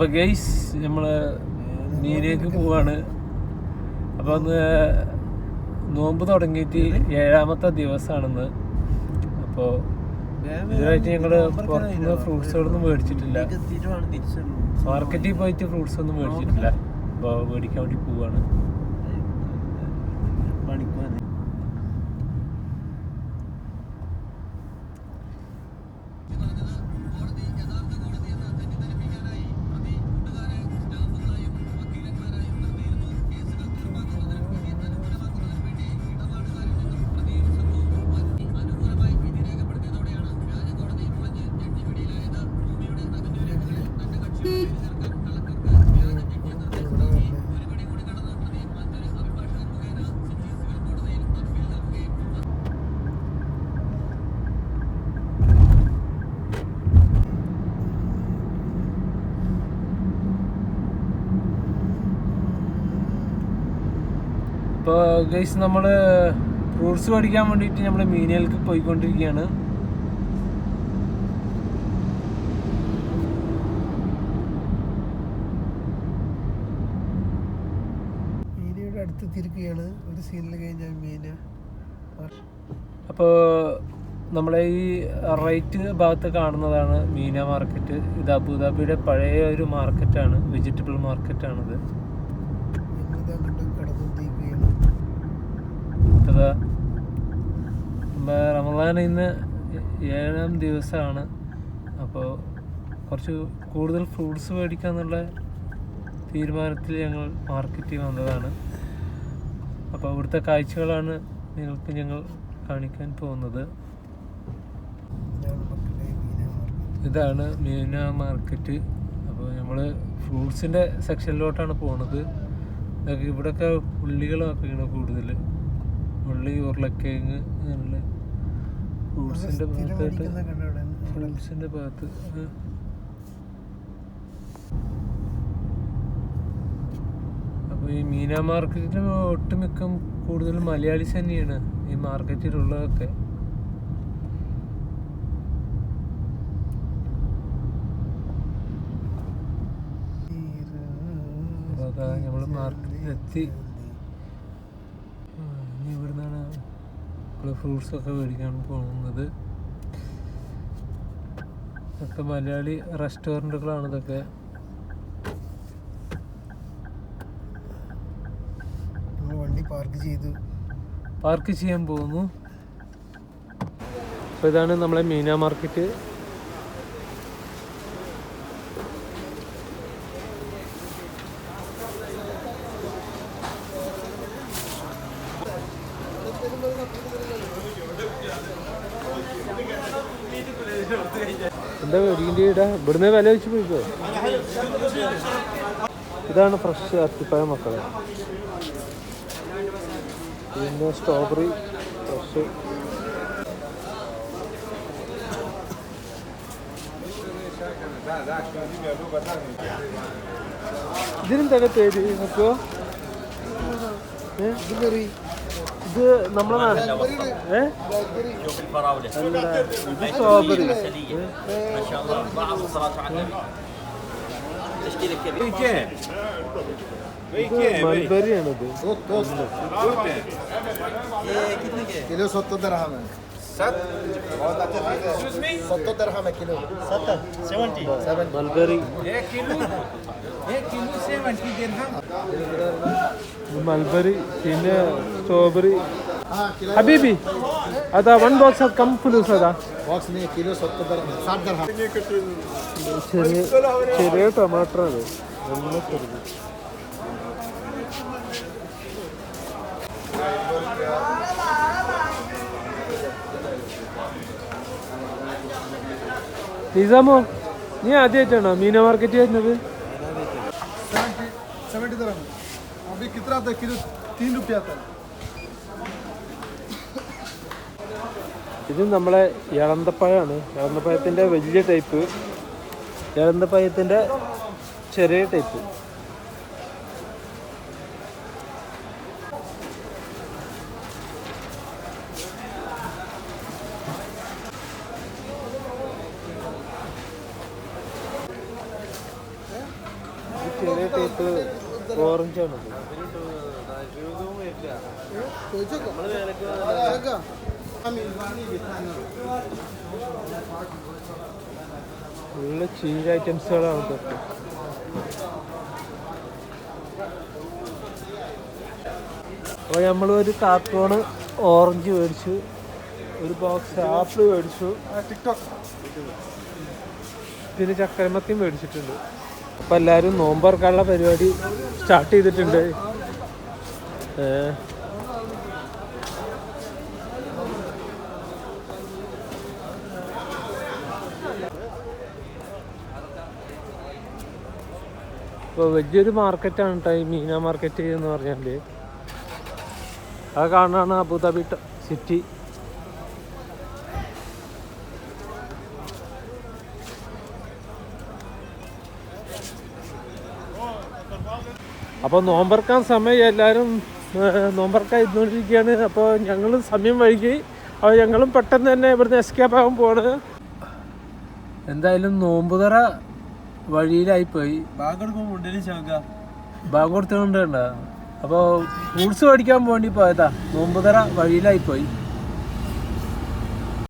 അപ്പൊ ഗൈസ് നമ്മൾ നീരേക്ക് പോവാണ്. അപ്പൊ അന്ന് നോമ്പ് തുടങ്ങിയിട്ട് ഏഴാമത്തെ ദിവസമാണെന്ന് അപ്പോ ഇതുവരായിട്ട് ഞങ്ങൾ പുറത്തുനിന്ന് ഫ്രൂട്ട്സുകളൊന്നും മേടിച്ചിട്ടില്ല. മാർക്കറ്റിൽ പോയിട്ട് ഫ്രൂട്ട്സ് ഒന്നും മേടിച്ചിട്ടില്ല അപ്പോൾ മേടിക്കാൻ വേണ്ടി പോവാണ്. ഇപ്പോൾ ഗൈസ് നമ്മൾ ഫ്രൂട്ട്സ് പഠിക്കാൻ വേണ്ടിയിട്ട് നമ്മൾ മീനുകൾക്ക് പോയിക്കൊണ്ടിരിക്കുകയാണ്. മീനയുടെ അടുത്ത് തിരിക്കുകയാണ് ഒരു സീനിൽ കഴിഞ്ഞാൽ മീന. അപ്പോൾ നമ്മളെ ഈ റൈറ്റ് ഭാഗത്ത് കാണുന്നതാണ് മീന മാർക്കറ്റ് ഇത് അബുദാബിയുടെ പഴയ ഒരു മാർക്കറ്റാണ് വെജിറ്റബിൾ മാർക്കറ്റാണിത് നമ്മ റമദാൻ ഇന്ന് ഏഴാം ദിവസമാണ്. അപ്പോൾ കുറച്ച് കൂടുതൽ ഫ്രൂട്ട്സ് മേടിക്കാമെന്നുള്ള തീരുമാനത്തിൽ ഞങ്ങൾ മാർക്കറ്റിൽ വന്നതാണ്. അപ്പോൾ അവിടുത്തെ കാഴ്ചകളാണ് നിങ്ങൾക്ക് ഞങ്ങൾ കാണിക്കാൻ പോകുന്നത്. ഇതാണ് മീന മാർക്കറ്റ് അപ്പോൾ നമ്മൾ ഫ്രൂട്ട്സിന്റെ സെക്ഷനിലോട്ടാണ് പോണത്. ഇതൊക്കെ ഇവിടെയൊക്കെ ഉള്ളികളൊക്കെയാണ് കൂടുതൽ ഉള്ളി ഉരുളക്കിഴങ്ങ് അങ്ങനെയുള്ള ഫ്രൂട്ട്സിന്റെ സ്ഥിരം ഭാഗത്തായിട്ട് ഫ്രൂട്ട്സിന്റെ ഭാഗത്ത് അപ്പൊ അപ്പോൾ ഈ മീന മാർക്കറ്റിൽ ഒട്ടുമിക്ക കൂടുതൽ മലയാളീസ് തന്നെയാണ് ഈ മാർക്കറ്റിലുള്ളതൊക്കെ. അപ്പോൾ നമ്മൾ മാർക്കറ്റിലെത്തി. ഇനി ഇവിടുന്നാണ് നമ്മൾ ഫ്രൂട്ട്സ് ഒക്കെ മേടിക്കാൻ പോകുന്നത്. ഇതൊക്കെ മലയാളി റെസ്റ്റോറന്റുകളാണ് ഇതൊക്കെ. വണ്ടി പാർക്ക് ചെയ്തു. പാർക്ക് ചെയ്യാൻ പോകുന്നു. അപ്പോൾ ഇതാണ് നമ്മളെ മീന മാർക്കറ്റ് എന്താ മേടിക്കേണ്ടി ഇടാ ഇവിടുന്ന് വില വെച്ച് പോയിക്കോ ഇതാണ് ഫ്രഷ് അത്തിപ്പഴം മക്കളെ പിന്നെ സ്ട്രോബെറി ഫ്രഷ് ഇതിനെന്താണ് പേര് നോക്കോ ഇത് കറി ഇത് നമ്മളെ നാ- ഏ അല്ലടാ, ഇത് സ്ട്രോബെറി ما شاء الله بعض الصلاة على النبي تشكيلة كبيرة ഇത് മൽബറി ആണിത് किलो सत्तर। है किलो। सत्तर सेवेंटी सेवन मलबेरी एक किलो एक किलो सेवेंटी मलबेरी पिन्ने स्ट्रॉबेरी। हबीबी ಅದ ಒಂದು ಬಾಕ್ಸ್ ಅದು ಕಮ್ ಫುಲ್ ಸದ Thank you. നിസാമോ നീ ആദ്യമായിട്ടാണോ മീന മാർക്കറ്റ് വരുന്നത്? ഇത് നമ്മളെ ഇളന്തപ്പഴമാണ് ഇളന്തപ്പഴത്തിന്റെ വലിയ ടൈപ്പ് ഇളന്തപ്പഴത്തിന്റെ ചെറിയ ടൈപ്പ് ചെറിയ ടൈപ്പ് ഓറഞ്ചാണ് ഫുള്ള് ചീര ഐറ്റംസുകളാണ് അപ്പൊ അപ്പോൾ നമ്മൾ ഒരു കാർട്ടൂണ് ഓറഞ്ച് മേടിച്ചു ഒരു ബോക്സ് ആപ്പിൾ മേടിച്ചു. പിന്നെ ചക്കരമത്തിയും മേടിച്ചിട്ടുണ്ട്. അപ്പം എല്ലാവരും നോമ്പറക്കാനുള്ള പരിപാടി സ്റ്റാർട്ട് ചെയ്തിട്ടുണ്ട്. ഇപ്പോൾ വലിയൊരു മാർക്കറ്റാണ് കേട്ടോ ഈ മീന മാർക്കറ്റ് എന്ന് പറഞ്ഞാൽ അത് കാണാണ് അബുദാബി സിറ്റി അപ്പോൾ നോമ്പറക്കാൻ സമയം എല്ലാവരും നോമ്പറക്കാൻ ഇരുന്നുകൊണ്ടിരിക്കുകയാണ് അപ്പോൾ ഞങ്ങളും സമയം വൈകി. അപ്പോൾ ഞങ്ങളും പെട്ടെന്ന് തന്നെ ഇവിടുന്ന് എസ്കേപ്പ് ആകാൻ പോവാണ് എന്തായാലും നോമ്പുതറ വഴിയിലായി പോയി. ബാങ്ക് കൊടുത്തുകൊണ്ട് അപ്പോൾ ഫ്രൂട്ട്സ് മേടിക്കാൻ വേണ്ടി പോയതാ. നോമ്പുതറ വഴിയിലായി പോയി.